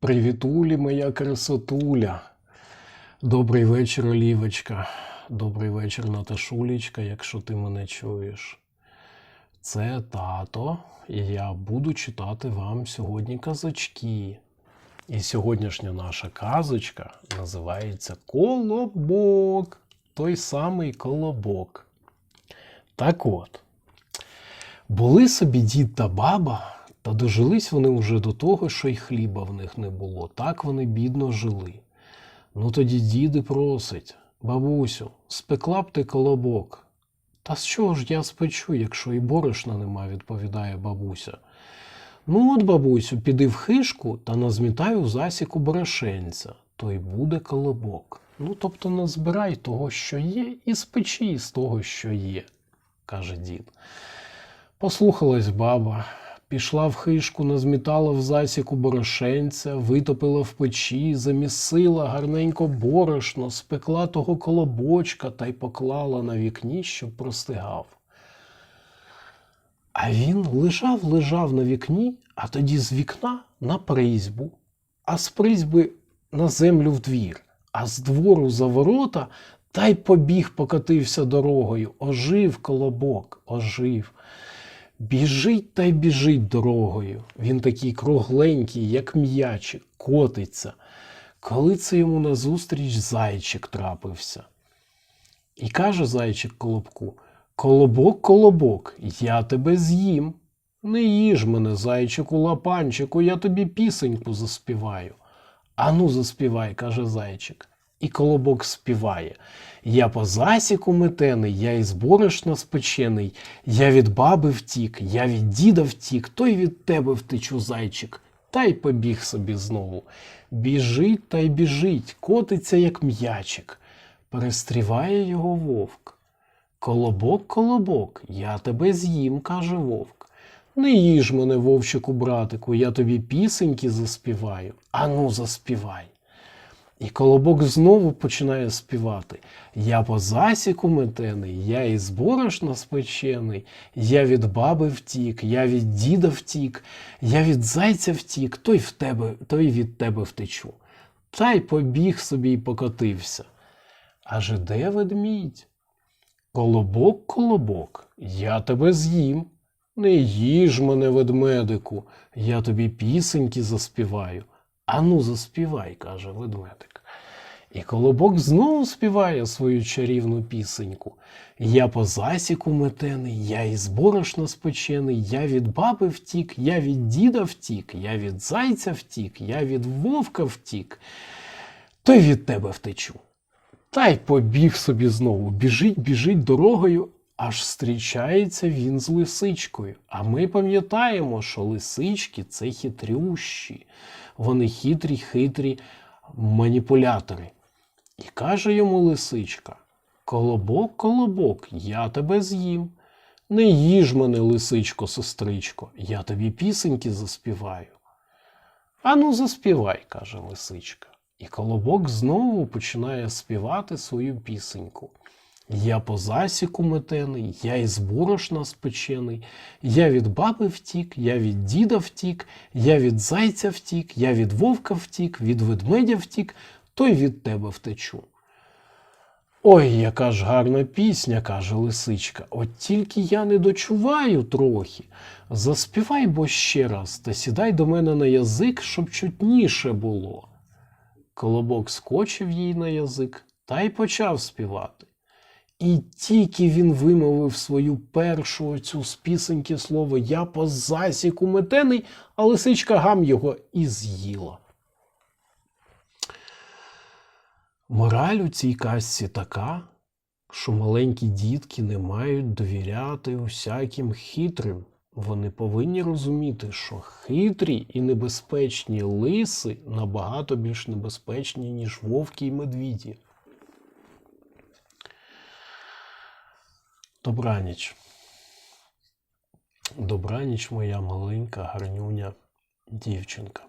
Привітулі, моя красотуля. Добрий вечір, Олівочка. Добрий вечір, Наташулечка, якщо ти мене чуєш. Це тато, і я буду читати вам сьогодні казочки. І сьогоднішня наша казочка називається Колобок. Той самий колобок. Так от, були собі дід та баба, та дожились вони вже до того, що й хліба в них не було. Так вони бідно жили. Ну тоді діди просить, бабусю, спекла б ти колобок. Та з чого ж я спечу, якщо і борошна нема, відповідає бабуся. Ну от, бабусю, піди в хишку та назмітай у засіку борошенця, то й буде колобок. Ну, тобто назбирай того, що є, і спечи з того, що є, каже дід. Послухалась баба, пішла в хишку, назмітала в засіку борошенця, витопила в печі, замісила гарненько борошно, спекла того колобочка та й поклала на вікні, щоб простигав. А він лежав, лежав на вікні, а тоді з вікна на призьбу, а з призьби на землю в двір, а з двору за ворота та й побіг покотився дорогою. Ожив колобок, ожив. Біжить та й біжить дорогою. Він такий кругленький, як м'ячик, котиться. Коли це йому назустріч зайчик трапився. І каже зайчик колобку: Колобок, колобок, я тебе з'їм. Не їж мене, зайчику лапанчику, я тобі пісеньку заспіваю. Ану, заспівай, каже зайчик. І колобок співає. Я по засіку метений, я із борошна спечений, я від баби втік, я від діда втік, то й від тебе втечу, зайчик, та й побіг собі знову. Біжить та й біжить, котиться, як м'ячик. Перестріває його вовк. Колобок, колобок, я тебе з'їм, каже вовк. Не їж мене, вовчику, братику, я тобі пісеньки заспіваю. Ану, заспівай. І колобок знову починає співати. Я по засіку метений, я із борошна спечений, я від баби втік, я від діда втік, я від зайця втік, той в тебе, той від тебе втечу. Та й побіг собі й покотився. Аж іде ведмідь. Колобок, колобок, я тебе з'їм. Не їж мене, ведмедику, я тобі пісеньки заспіваю. Ану, заспівай, каже ведмедик. І колобок знову співає свою чарівну пісеньку. Я по засіку метений, я із борошна спечений, я від баби втік, я від діда втік, я від зайця втік, я від вовка втік, то й від тебе втечу. Та й побіг собі знову. Біжить, біжить дорогою, аж зустрічається він з лисичкою. А ми пам'ятаємо, що лисички це хитрющі. Вони хитрі, хитрі маніпулятори. І каже йому лисичка: Колобок, колобок, я тебе з'їм. Не їж мене, лисичко, сестричко, я тобі пісеньки заспіваю. Ану, заспівай, каже лисичка. І колобок знову починає співати свою пісеньку. Я по засіку метений, я із борошна спечений, я від баби втік, я від діда втік, я від зайця втік, я від вовка втік, від ведмедя втік, то й від тебе втечу. Ой, яка ж гарна пісня, каже лисичка, от тільки я не дочуваю трохи. Заспівай бо ще раз та сідай до мене на язик, щоб чутніше було. Колобок скочив їй на язик та й почав співати. І тільки він вимовив свою першу оцю з пісеньки слово Я по засіку метений, а лисичка гам його і з'їла. Мораль у цій казці така, що маленькі дітки не мають довіряти усяким хитрим. Вони повинні розуміти, що хитрі і небезпечні лиси набагато більш небезпечні, ніж вовки й медвіді. Добраніч. Добраніч, моя маленька гарнюня дівчинка.